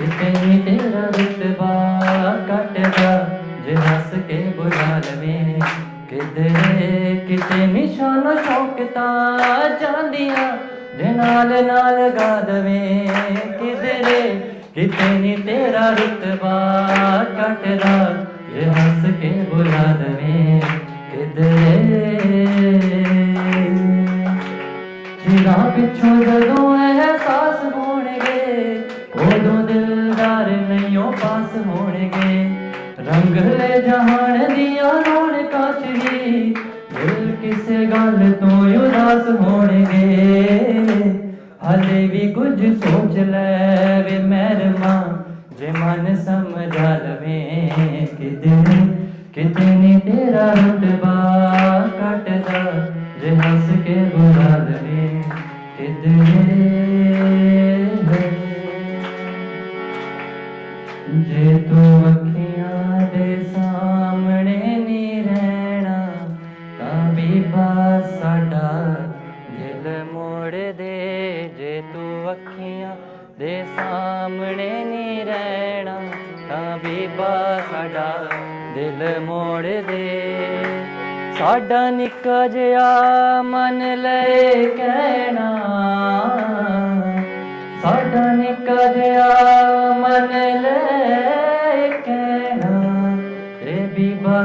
ਕਿਤੇ ਨੀ ਤੇਰਾ ਰੁਤਬਾ ਕੱਟਦਾ ਜੇ ਹੱਸ ਕੇ ਬੁਲਾ ਲਵੇਂ ਕਿਧਰੇ ਕਿਤੇ ਨਿਸ਼ਾਨ ਸ਼ੌਕਤਾ ਜਾਂਦੀਆਂ ਜੇ ਨਾਲ ਨਾਲ ਗਾ ਦਵੇਂ ਕਿਧਰੇ ਕਿਤੇ ਨੀ ਤੇਰਾ ਰੁਤਬਾ ਕੱਟਦਾ ਜੇ ਹੱਸ ਕੇ ਬੁਲਾ ਦਵੇਂ ਕਿਧਰੇ ਜਿਨਾ ਪਿੱਛੋਂ ਜਦੋਂ ਪਾਸ ਹੋਣਗੇ। ਰੰਗ ਲੈ ਜਹਾਨ ਦੀਆਂ ਰੌਣਕਾਂ ਚੜੀ ਦਿਲ ਕਿਸੇ ਗੱਲ ਤੋਂ ਉਦਾਸ ਹੋਣਗੇ। ਹਲੇ ਵੀ ਕੁਝ ਸੋਚ ਲੈ ਵੇ ਮਹਿਰਮਾ, ਜੇ ਮਨ ਸਮਝਾ ਲਵੇ ਕਿਤੇ ਕਿਤੇ ਨੀ ਤੇਰਾ ਰੁਤਬਾ ਕੱਟਦਾ, ਜੇ ਹੱਸ ਕੇ ਬੁਲਾ ਲਵੇਂ ਕਿਧਰੇ ਜੇ ਤੂੰ ਅੱਖੀਆਂ ਦੇ ਸਾਹਮਣੇ ਨਹੀਂ ਰਹਿਣਾ, ਤਾਂ ਵੀ ਬਸ ਸਾਡਾ ਦਿਲ ਮੋੜ ਦੇ ਜੇ ਤੂੰ ਅੱਖੀਆਂ ਦੇ ਸਾਹਮਣੇ ਨਹੀਂ ਰਹਿਣਾ, ਤਾਂ ਵੀ ਸਾਡਾ ਦਿਲ ਮੋੜ ਦੇ ਸਾਡਾ ਨਿੱਕਾ ਜਿਹਾ ਮਨ ਲੈ ਕਹਿਣਾ, ਸਾਡਾ ਨਿੱਕਾ ਜਿਹਾ ਮਨ ਲੈ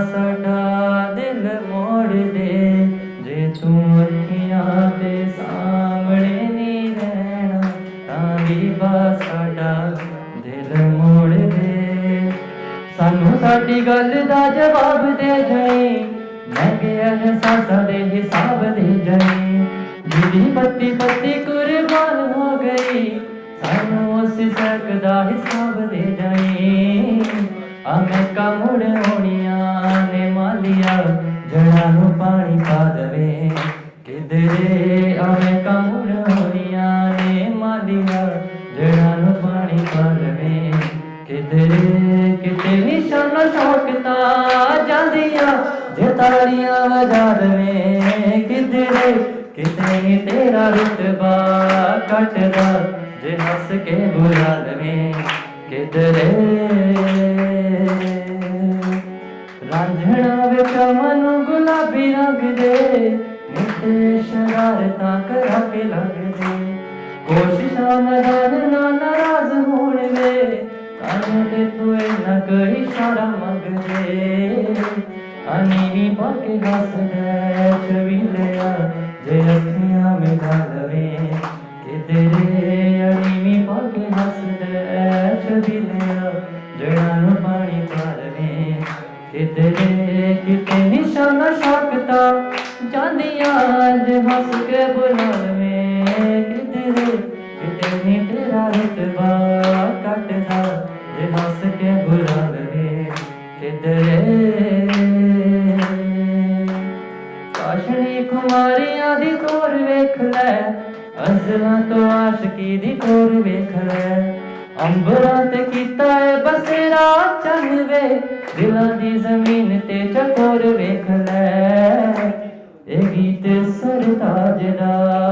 ਸਾਡਾ ਦਿਲ ਮੋੜ ਦੇ ਜੇ ਤੂੰ ਅੱਖੀਆਂ ਦੇ ਸਾਹਮਣੇ ਨਹੀਂ ਰਹਿਣਾ, ਤਾਂ ਬੀਬਾ ਸਾਡਾ ਦਿਲ ਮੋੜ ਦੇ ਸਾਨੂੰ ਸਾਡੀ ਗੱਲ ਦਾ ਜਵਾਬ ਦੇ ਜਾਈ ਮਹਿੰਗੇ ਅਹਿਸਾਸਾਂ ਦੇ ਹਿਸਾਬ ਦੇ ਜਾਈ। ਜਿਹਦੀ ਪੱਤੀ ਪੱਤੀ ਕੁਰਬਾਨ ਹੋ ਗਈ, ਸਾਨੂੰ ਉਸ ਸਕਦਾ ਹਿਸਾਬ ਦੇ ਜਾਈ। ਆਵੇਂ ਕਮੁੜ ਹੋਣੀਆਂ ਕਿਧਰੇ ਆਵੇਂ ਕਮੁੜ ਹੋਣੀਆਂ ਨੇ ਮਾਲੀਆ ਜੜਾਂ ਪਾਣੀ ਪਾ ਕਿਧਰੇ ਕਿਤੇ ਨਿਸ਼ਾਨ ਸ਼ੌਕਤਾ ਜਾਂਦੀਆਂ, ਜੇ ਤਾੜੀਆਂ ਵਜਾ ਕਿਧਰੇ ਕਿਤੇ ਨੀ ਤੇਰਾ ਰੁਤਬਾ ਕੱਟਦਾ, ਜੇ ਹੱਸ ਕੇ ਬੁਲਾ ਲਵੇਂ। ਕਿਧਰੇ ਰਾਂਝਣਾ ਵਿੱਚ ਮਨ ਗੁਲਾਬੀ ਰੰਗ ਦੇ ਨਿੱਤੇ ਸ਼ਰਾਰਤਾਂ ਕਰਾ ਕੇ ਲੱਗਦੇ। ਕੋਸ਼ਿਸ਼ਾਂ ਨਦਾਨ ਨਾ ਨਾਰਾਜ਼ ਹੋਣਗੇ ਕੰਨ ਤੇ ਤੂੰ ਨਾ ਕੋਈ ਇਸ਼ਾਰਾ ਮੰਗਦੇ। ਅਨੀਵੀਂ ਪਾ ਕੇ ਹੱਸਦਾ ਛਵੀਲਿਆ ਜੇ ਅੱਖੀਆਂ ਮਿਲਾ ਲਵੇ। ਕਿਧਰੇ ਅਨੀਵੀਂ ਪਾ ਕੇ ਹੱਸਦਾ ਛਵੀਲਿਆ ਜੜਾਂ ਨੂੰ ਪਾਣੀ ਪਾ ਲਵੇ ਕਿਧਰੇ ਕਿਤੇ ਰੁਤਬਾ ਕੱਟਦਾ ਜੇ ਹੱਸ ਕੇ ਬੁਲਾ ਲਵੇਂ ਕਿਧਰੇ। ਕਾਸ਼ਣੀ ਕੁਮਾਰੀਆਂ ਦੀ ਤੋਰ ਵੇਖ ਲੈ ਅਸਲਾਂ ਤੋਂ ਆਸ਼ਕੀ ਦੀ ਤੋਰ ਵੇਖ ਲੈ। ਅੰਬਰਾਂ ਤੇ ਕੀਤਾ ਏ ਬਸੇਰਾ ਚੰਨ ਵੇ, ਦਿਲਾਂ ਦੀ ਜ਼ਮੀਨ ਤੇ ਚਕੋਰ ਵੇਖ ਲੈ। ਇਹ ਗੀਤ ਸਰਤਾਜ ਦਾ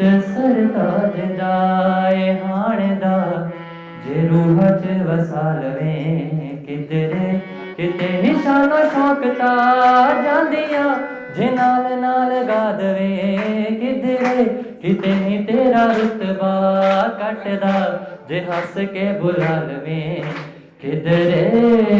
ਇਹ ਗੀਤ ਸਰਤਾਜ ਦਾ ਏ ਦਾ ਜੇ ਰੂਹ ਚ ਵਸਾ ਲਵੇਂ ਕਿਧਰੇ, ਕਿਤੇ ਨਿਸ਼ਾਨਾ ਸ਼ੌਕਤਾ ਜਾਂਦੀਆਂ, ਜੇ ਨਾਲ ਨਾਲ ਗਾ ਦਵੇ ਕਿਧਰੇ, ਕਿਤੇ ਨੀ ਤੇਰਾ ਰੁਤਬਾ ਕੱਟਦਾ, ਜੇ ਹੱਸ ਕੇ ਬੁਲਾ ਲਵੇ ਕਿਧਰੇ।